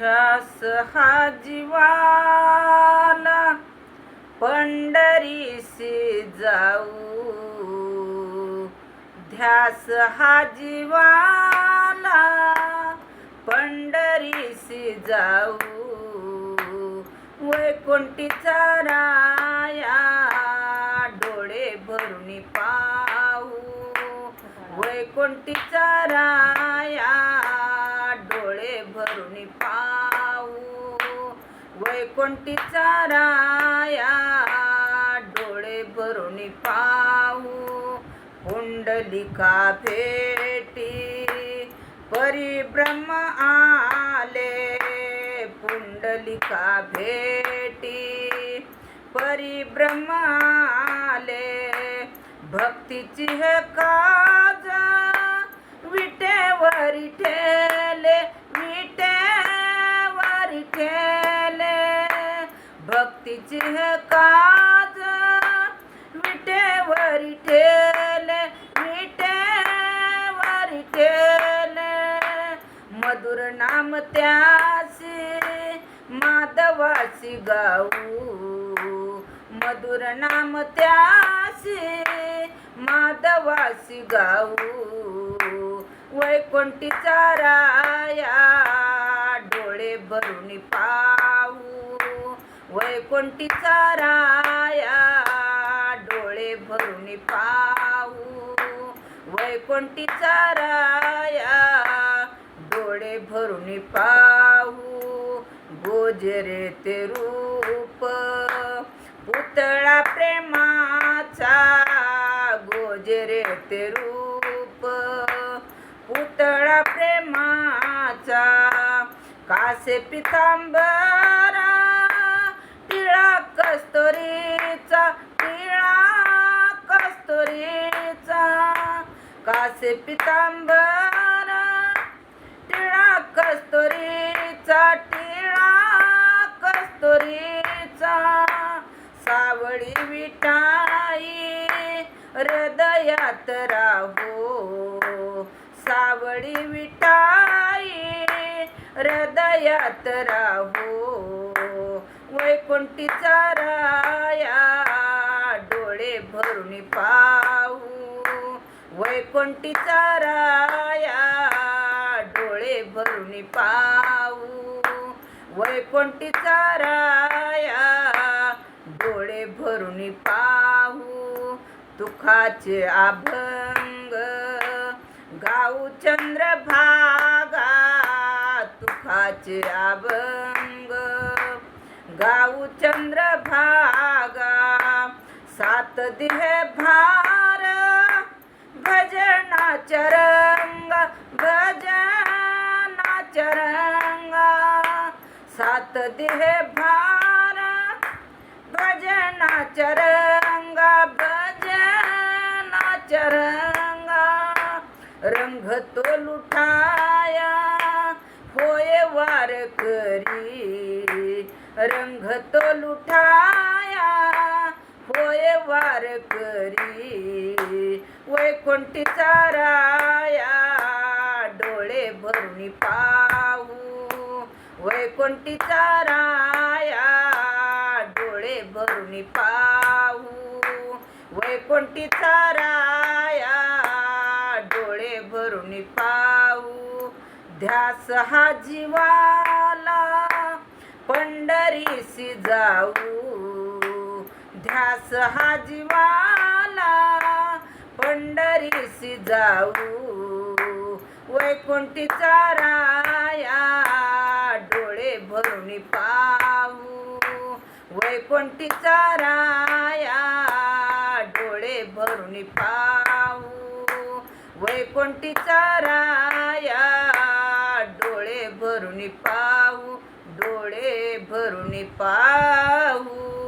ध्यास हा जीवाला पंढरीसी जाऊ. ध्यास हा जीवाला पंढरीसी जाऊ. वैकुंठीचा राया डोळे भरून पाऊ वैकुंठीचा राया डोळे भरून पाऊ वैकुंठीचा राया डोळे भरून पाहू. पुंडलिका भेटी. परिब्रह्म आले. पुंडलिका भेटी. परिब्रह्म आले. भक्तीची हे काज विटेवरी ठेले भक्तीची हे काज विटेवरी ठेले विटेवरी ठेले. मधुर नाम त्यासी माधवासी गाऊ. मधुर नाम त्यासी माधवासी गाऊ. वैकुंठीचा राया डोळे भरून पा वैकुंठीचा राया डोळे भरून पाहू. वैकुंठीचा राया डोळे भरून पाहू. गोजरे ते रूप पुतळा प्रेमाचा. गोजरे ते रूप पुतळा प्रेमाचा. कासे पितांबर टिळा कस्तुरीचा टिळा कस्तुरीचा असे पितांबर टिळा कस्तुरीचा टिळा कस्तुरीचा सावळी विटाई हृदयात राहो. सावळी विटाई हृदयात राहो. वैकुंठीचा राया डोळे भरून पा वैकुंठीचा राया डोळे भरून पाऊ वैकुंठीचा राया डोळे भरून पाहू. तुखाचे अभंग गाऊ चंद्रभागा तुखाचे अभंग गाऊ चंद्रभागा सात दिहे भार भजनाचा रंग भजनाचा रंग सात दिहे भार भजनाचा रंग भजनाचा रंग रंग तो लुटाया होय वार करी। रंग तो लुटाया होय वार करी। वैकुंठीचा राया डोळे भरून पाहू. वैकुंठीचा राया डोळे भरून पाहू. वैकुंठीचा राया डोळे भरून पाहू. ध्यास हा जीवाला पंढरीसी जाऊ. ध्यास हा जीवाला पंढरीसी जाऊ. वैकुंठीचा राया डोळे भरून पाहू. वैकुंठीचा राया डोळे भरून पाहू. वैकुंठीचा राया डोळे भरून पाहू. डोळे भरून पाहू.